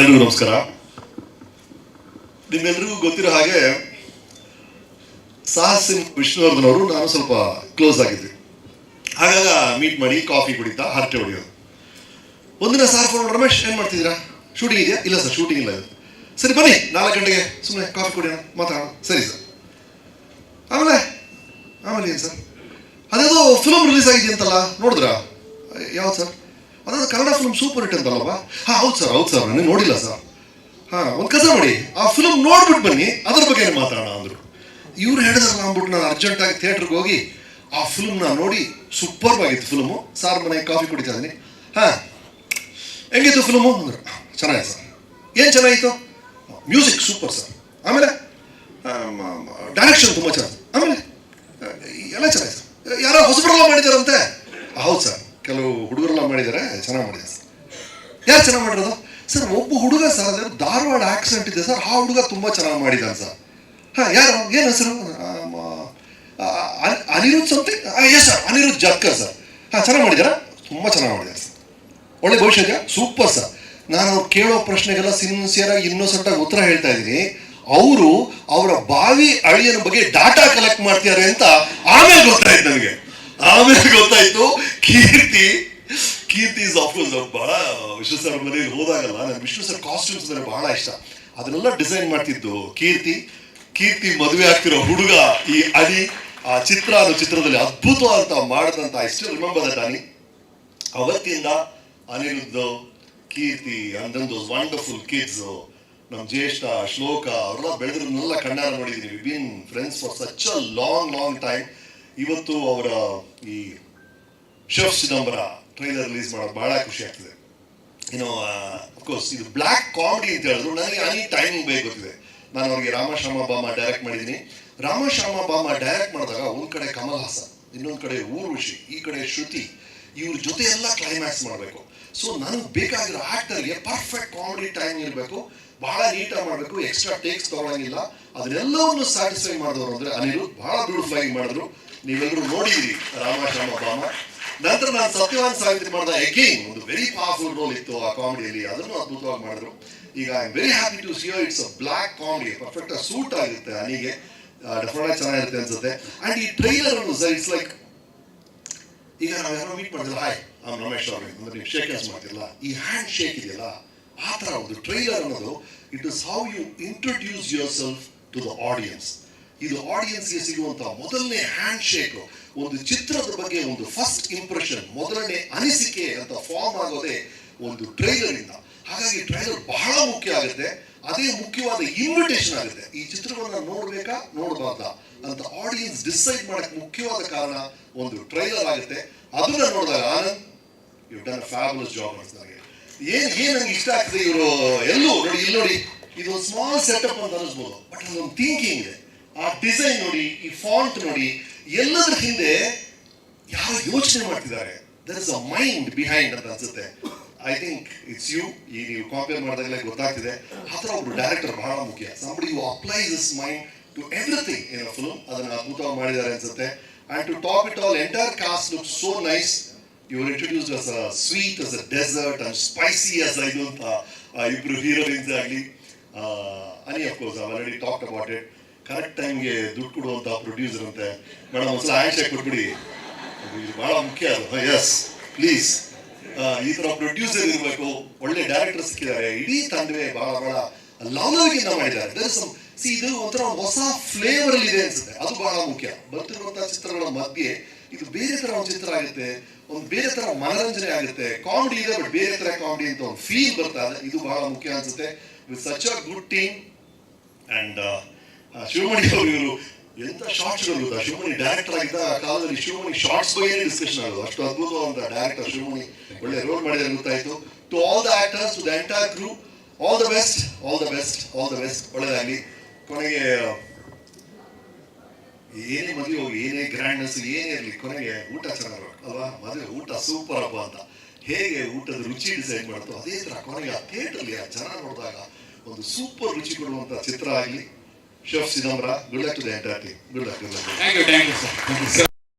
ಎಲ್ರಿಗೂ ನಮಸ್ಕಾರ. ನಿಮ್ಮೆಲ್ರಿಗೂ ಗೊತ್ತಿರೋ ಹಾಗೆ ಸಾಹಸ್ ವಿಷ್ಣುವರ್ಧನ್ ಅವರು ನಾನು ಸ್ವಲ್ಪ ಕ್ಲೋಸ್ ಆಗಿದ್ವಿ ಹಾಗಾಗ ಮೀಟ್ ಮಾಡಿ ಕಾಫಿ ಕುಡಿತಾ ಹರಟೆ ಹೊಡೆಯೋದು. ಒಂದಿನ ಸಾರ್ ಫೋನ್ ರಮೇಶ್, ಏನು ಮಾಡ್ತಿದ್ದೀರಾ? ಶೂಟಿಂಗ್ ಇದೆಯಾ? ಇಲ್ಲ ಸರ್ ಶೂಟಿಂಗ್ ಇಲ್ಲ. ಸರಿ, ಬನ್ನಿ, ನಾಲ್ಕು ಗಂಟೆಗೆ ಸುಮ್ಮನೆ ಕಾಫಿ ಕುಡಿಯೋಣ, ಮಾತಾಡೋಣ. ಸರಿ ಸರ್. ಆಮೇಲೆ? ಆಮೇಲೆ ಏನು ಸರ್? ಅದೇದೋ ಫಿಲಮ್ ರಿಲೀಸ್ ಆಗಿದೆ ಅಂತಲ್ಲ ನೋಡಿದ್ರಾ? ಯಾವ್ದು ಸರ್? ಅದಾದ ಕನ್ನಡ ಫಿಲ್ಮ್ ಸೂಪರ್ ಹಿಟ್ ಅಂತಲ್ವಾ ಹಾಂ, ಹೌದು ಸರ್ ಹೌದು ಸರ್ ನಾನು ನೋಡಿಲ್ಲ ಸರ್ ಹಾಂ, ಒಂದು ಕಸ ಮಾಡಿ. ಆ ಫಿಲ್ಮ್ ನೋಡ್ಬಿಟ್ಟು ಬನ್ನಿ. ಅದ್ರ ಬಗ್ಗೆ ಮಾತಾಡೋಣ ಅಂದರು. ಇವ್ರು ಹೇಳಿದ್ರಲ್ಲ ಅಂದ್ಬಿಟ್ಟು ನಾನು ಅರ್ಜೆಂಟಾಗಿ ಥಿಯೇಟ್ರಿಗೆ ಹೋಗಿ ಆ ಫಿಲ್ಮ್ನ ನೋಡಿ ಸೂಪರ್ ಆಗಿತ್ತು ಫಿಲ್ಮು ಸಾರ್ ಮನೆಗೆ ಕಾಫಿ ಕುಡಿತಾ ಇದ್ದೀನಿ. ಹಾಂ, ಹೆಂಗಿತ್ತು ಫಿಲ್ಮು ಅಂದರು. ಚೆನ್ನಾಗಿದೆ ಸರ್ ಏನು ಚೆನ್ನಾಗಿತ್ತು? ಮ್ಯೂಸಿಕ್ ಸೂಪರ್ ಸರ್ ಆಮೇಲೆ ಡೈರೆಕ್ಷನ್ ತುಂಬ ಚೆನ್ನಾಗಿ ಆಮೇಲೆ ಎಲ್ಲ ಚೆನ್ನಾಗಿದೆ ಯಾರೋ ಹೊಸಬರಲ್ಲ ಮಾಡಿದಾರಂತೆ ಹೌದು ಸರ್ ಕೆಲವು ಹುಡುಗರೆಲ್ಲ ಮಾಡಿದ್ದಾರೆ ಚೆನ್ನಾಗಿ ಮಾಡಿದ್ದಾರೆ ಸರ್. ಯಾರು ಚೆನ್ನಾಗಿ ಮಾಡಿರೋದು? ಸರ್, ಒಬ್ಬ ಹುಡುಗ ಸರ್, ಅದೇ ಧಾರವಾಡ ಆಕ್ಸಿಡೆಂಟ್ ಇದೆ ಸರ್, ಆ ಹುಡುಗ ತುಂಬ ಚೆನ್ನಾಗಿ ಮಾಡಿದ್ದಾನೆ ಸರ್. ಹಾಂ, ಯಾರು? ಏನು ಹೆಸರು? Aniruddha something yes sir Aniruddha Jatkar sir. ಹಾಂ, ಚೆನ್ನಾಗಿ ಮಾಡಿದಾರಾ? ತುಂಬ ಚೆನ್ನಾಗಿ ಮಾಡಿದ್ದಾರೆ ಸರ್. ಒಳ್ಳೆ ಭವಿಷ್ಯ ಇದೆಯಾ? Super sir. ನಾನು ಅವ್ರು ಕೇಳೋ ಪ್ರಶ್ನೆಗೆಲ್ಲ ಸಿನ್ಸಿಯರ್ ಆಗಿ ಇನ್ನೊಸೆಂಟ್ ಆಗಿ ಉತ್ತರ ಹೇಳ್ತಾ ಇದ್ದೀನಿ. ಅವರು ಅವರ ಬಾವಿ ಅಳಿಯನ ಬಗ್ಗೆ ಡಾಟಾ ಕಲೆಕ್ಟ್ ಮಾಡ್ತಿದ್ದಾರೆ ಅಂತ ಆಮೇಲೆ ಗೊತ್ತಾಯ್ತು ನನಗೆ. ಆಮೇಲೆ ಗೊತ್ತಾಯ್ತು. ಕೀರ್ತಿ ಕೀರ್ತಿ ಇಸ್ ಆಫ್ಕೋರ್ಸ್ ಬಹಳ ವಿಶ್ವ ಸರ್ ಮನೆಯಲ್ಲಿ ಹೋದಾಗಲ್ಲ ನನಗೆ ವಿಶ್ವ ಸರ್ ಕಾಸ್ಟ್ಯೂಮ್ಸ್ ಅಂದರೆ ಬಹಳ ಇಷ್ಟ. ಅದನ್ನೆಲ್ಲ ಡಿಸೈನ್ ಮಾಡ್ತಿದ್ದು ಕೀರ್ತಿ. ಕೀರ್ತಿ ಮದುವೆ ಆಗ್ತಿರೋ ಹುಡುಗ ಈ ಅಡಿ ಆ ಚಿತ್ರ ಅನ್ನೋ ಚಿತ್ರದಲ್ಲಿ ಅದ್ಭುತವಾದಂತ ಮಾಡಿದಂತ ಇಷ್ಟು ರಿಮೆಂಬರ್ ದಟ್ ಅನಿ ಅವತ್ತಿಂದ Aniruddha Keerthi and wonderful kids ನಮ್ಮ ಜ್ಯೇಷ್ಠ ಶ್ಲೋಕ ಅವರೆಲ್ಲ ಬೆಳೆದ್ರನ್ನೆಲ್ಲ ಕಣ್ಣಾರ ನೋಡಿದೀವಿ been friends for such a long long time ಇವತ್ತು ಅವರ ಈ ಶೆಫ್ ಚಿದಂಬರ ಟ್ರೈಲರ್ ರಿಲೀಸ್ ಮಾಡೋದು ಬಹಳ ಖುಷಿ ಆಗ್ತದೆ. ಇನ್ನು ಅಫ್ಕೋರ್ಸ್ ಇದು ಬ್ಲ್ಯಾಕ್ ಕಾಮಿಡಿ ಅಂತ ಹೇಳಿದ್ರು ನನಗೆ ಅನಿ ಟೈಮಿಂಗ್ ಬೇಕು ಗೊತ್ತಿದೆ. ನಾನು ಅವ್ರಿಗೆ ರಾಮಶ್ಯಾಮ ಬಾಮ ಡೈರೆಕ್ಟ್ ಮಾಡಿದ್ದೀನಿ. ರಾಮಶ್ಯಾಮ ಬಾಮ ಡೈರೆಕ್ಟ್ ಮಾಡಿದಾಗ ಒಂದು ಕಡೆ ಕಮಲ್ ಹಾಸನ್, ಇನ್ನೊಂದು ಕಡೆ ಊರ್ವಶಿ, ಈ ಕಡೆ ಶ್ರುತಿ, ಇವ್ರ ಜೊತೆ ಎಲ್ಲ ಕ್ಲೈಮ್ಯಾಕ್ಸ್ ಮಾಡಬೇಕು. ಸೊ ನನಗೆ ಬೇಕಾಗಿರೋ ಆ್ಯಕ್ಟರ್ಗೆ ಪರ್ಫೆಕ್ಟ್ ಕಾಮಿಡಿ ಟೈಮ್ ಇರಬೇಕು. ಬಹಳ ನೀಟಾಗಿ ಮಾಡಬೇಕು. ಎಕ್ಸ್ಟ್ರಾ ಟೇಕ್ಸ್ ತಗೊಳಂಗಿಲ್ಲ. ಅದನ್ನೆಲ್ಲವನ್ನು ಸ್ಯಾಟಿಸ್ಫೈ ಮಾಡಿದವರು ಅಂದರೆ ಅನಿಲು. ಬಹಳ ಬ್ಯೂಟಿಫೈ ಮಾಡಿದ್ರು. ನೀವೆಲ್ಲರೂ ನೋಡಿದಿರಿ ರಾಮಶ್ಯಾಮ ಬಾಮ. ನಂತರ ನಾನು ಸತ್ಯವಾನ್ ಸಾವಿತ್ರಿ ಮಾಡಿದ ಅಗೇನ್ ಒಂದು ವೆರಿ ಪವರ್ಫುಲ್ ರೋಲ್ ಇತ್ತು ಆ ಕಾಮಿಡಿಯಲ್ಲಿ, ಅದನ್ನು ಅದ್ಭುತವಾಗಿ ಮಾಡಿದ್ರು. ಈಗ I am very happy to see it's a black comedy perfect suit ಆಗುತ್ತೆ ಅನಿಗೆ. ಡೆಫಿನೆಟ್ ಚೆನ್ನಾಗಿರುತ್ತೆ ಅನ್ಸುತ್ತೆ. ಅಂಡ್ ಈ ಟ್ರೈಲರ್ ಇಟ್ಸ್ ಲೈಕ್ ಈಗ ನಾವು ಯಾರೋ ಮೀಟ್ ಮಾಡಿದ್ರೆ ಹಾಯ್ ಅವ್ನು ರಮೇಶ್ ಅವ್ರಿಗೆ ಅಂದ್ರೆ ನೀವು ಶೇಕ್ ಹ್ಯಾಂಡ್ಸ್ ಮಾಡ್ತಿರಲ್ಲ ಈ ಹ್ಯಾಂಡ್ ಶೇಕ್ ಇದೆಯಲ್ಲ, ಆ ಥರ ಒಂದು ಟ್ರೈಲರ್ ಅನ್ನೋದು it is how you introduce yourself to the audience ಇದು ಆಡಿಯನ್ಸ್ಗೆ ಸಿಗುವಂತಹ ಮೊದಲನೇ ಹ್ಯಾಂಡ್ ಶೇಕ್ ಒಂದು ಚಿತ್ರದ ಬಗ್ಗೆ ಒಂದು ಫಸ್ಟ್ ಇಂಪ್ರೆಷನ್ ಮೊದಲನೇ ಅನಿಸಿಕೆ ಅಂತ ಫಾರ್ಮ್ ಆಗೋದೇ ಒಂದು ಟ್ರೈಲರ್ ಇಂದ. ಹಾಗಾಗಿ ಟ್ರೈಲರ್ ಬಹಳ ಮುಖ್ಯ ಆಗುತ್ತೆ. ಅದೇ ಮುಖ್ಯವಾದ ಇನ್ವಿಟೇಷನ್ ಆಗುತ್ತೆ. ಈ ಚಿತ್ರಗಳನ್ನ ನೋಡ್ಬೇಕಾ? ನೋಡಬಾರ್ದಾ? ಅಂತ ಆಡಿಯನ್ಸ್ ಡಿಸೈಡ್ ಮಾಡಕ್ ಮುಖ್ಯವಾದ ಕಾರಣ ಒಂದು ಟ್ರೈಲರ್ ಆಗುತ್ತೆ. ಅದನ್ನ ನೋಡಿದಾಗ Anand you done fabulous job ನನಗೆ ಏನ್ ಏನ್ ನಂಗೆ ಇಷ್ಟ ಆಗ್ತದೆ ಇವರು ಎಲ್ಲೂ? ನೋಡಿ, ಇಲ್ಲಿ ನೋಡಿ. ಇದು ಸ್ಮಾಲ್ ಸೆಟಪ್ ಅಂತ ಅನಿಸ್ಬೋದು. ಬಟ್ ಅದೊಂದು ಥಿಂಕಿಂಗ್ ಇದೆ. ಆ ಡಿಸೈನ್ ನೋಡಿ, ಈ ಫಾಂಟ್ ನೋಡಿ ಎಲ್ಲದರ ಹಿಂದೆ ಯಾರು ಯೋಚನೆ ಮಾಡ್ತಿದ್ದಾರೆ. There is a mind behind ಅಂತ ಅನ್ಸುತ್ತೆ. ಐ ಥಿಂಕ್ ಇಟ್ಸ್ ಯು ಈ ನೀವು ಕಾಂಪೇರ್ ಮಾಡಿದಾಗಲೇ ಗೊತ್ತಾಗ್ತಿದೆ. ಥರ ಒಬ್ರು ಡೈರೆಕ್ಟರ್ ಬಹಳ ಮುಖ್ಯ. Somebody you apply this mind to everything in a film ಅದನ್ನು ಅದ್ಭುತವಾಗಿ ಮಾಡಿದ್ದಾರೆ ಅನ್ಸುತ್ತೆ. And to top it all entire cast look so nice you introduce as a sweet as a dessert and spicy as ಇದು ಅಂತ ಇಬ್ರು heroines ಆಗಲಿ. Ani of course already talk about it correct ಟೈಮ್ಗೆ ದುಡ್ಡು ಕೊಡುವಂತ ಪ್ರೊಡ್ಯೂಸರ್ ಅಂತೆ. Madam ಒಂದ್ಸಲ hand shake ಕೊಟ್ಬಿಡಿ ಬಹಳ ಮುಖ್ಯ ಅಲ್ವಾ? ಎಸ್ ಪ್ಲೀಸ್ ಈ ತರ ಪ್ರೊಡ್ಯೂಸರ್ ಇರಬೇಕು. ಒಳ್ಳೆ ಡೈರೆಕ್ಟರ್ ಸಿಕ್ಕಿದ್ದಾರೆ. ಇಡೀ ತಂಡವೇ ಬಹಳ ಬಹಳ ಲವಲವಿಕೆಯಿಂದ ಮಾಡಿದ್ದಾರೆ ಸಮ್ ಸಿ ಇದು ಒಂಥರ ಹೊಸ ಫ್ಲೇವರ್ ಅಲ್ಲಿ ಇದೆ ಅನ್ಸುತ್ತೆ. ಅದು ಬಹಳ ಮುಖ್ಯ. ಬರ್ತಿರುವಂತಹ ಚಿತ್ರಗಳ ಮಧ್ಯೆ ಇದು ಬೇರೆ ತರ ಒಂದು ಚಿತ್ರ ಆಗುತ್ತೆ. ಒಂದು ಬೇರೆ ತರ ಮನರಂಜನೆ ಆಗುತ್ತೆ. ಕಾಮಿಡಿ ಇದೆ ಬಟ್ ಬೇರೆ ತರ ಕಾಮಿಡಿ ಅಂತ ಒಂದು ಫೀಲ್ ಬರ್ತಾ ಇದೆ. ಇದು ಬಹಳ ಮುಖ್ಯ ಅನ್ಸುತ್ತೆ. With such a good team and Shivamani ಅವರು ಇವರು ಎಂತ ಶಾರ್ಟ್ಸ್ ಗೊತ್ತಾ ಶಿವಮಣಿ ಡೈರೆಕ್ಟರ್ ಆಗಿದ್ದ ಕಾಲದಲ್ಲಿ ಶಿವಮಣಿ ಶಾರ್ಟ್ಸ್ ಬಗ್ಗೆ ಡಿಸ್ಕಷನ್ ಆಗೋದು? ಅಷ್ಟು ಅದ್ಭುತವಾದ ಡೈರೆಕ್ಟರ್ ಶಿವಮಣಿ ಒಳ್ಳೆ ರೋಲ್ ಮಾಡಿದ್ರೆ ಗೊತ್ತಾಯ್ತು. To all the actors to the entire group all the best all the best all the best ಒಳ್ಳೆದಾಗಲಿ. ಕೊನೆಗೆ, ಏನೇ ಮದುವೆ ಹೋಗಿ ಏನೇ ಗ್ರ್ಯಾಂಡ್ನೆಸ್ ಏನೇ ಇರಲಿ, ಕೊನೆಗೆ ಊಟ ಚೆನ್ನಾಗಿ ಅಲ್ವಾ? ಮದುವೆ ಊಟ ಸೂಪರ್ ಅಪ್ಪ ಅಂತ. ಹೇಗೆ ಊಟದ ರುಚಿ ಡಿಸೈಡ್ ಮಾಡ್ತೋ, ಅದೇ ತರ ಕೊನೆಗೆ ಆ ಥಿಯೇಟರ್ಲಿ ಆ ಜನ ನೋಡಿದಾಗ ಒಂದು ಸೂಪರ್ ರುಚಿ ಕೊಡುವಂತ ಚಿತ್ರ ಆಗಲಿ Chef Sidambara. Good luck to the entire team. Good luck. Good luck. Thank you. Thank you, sir. Thank you, sir.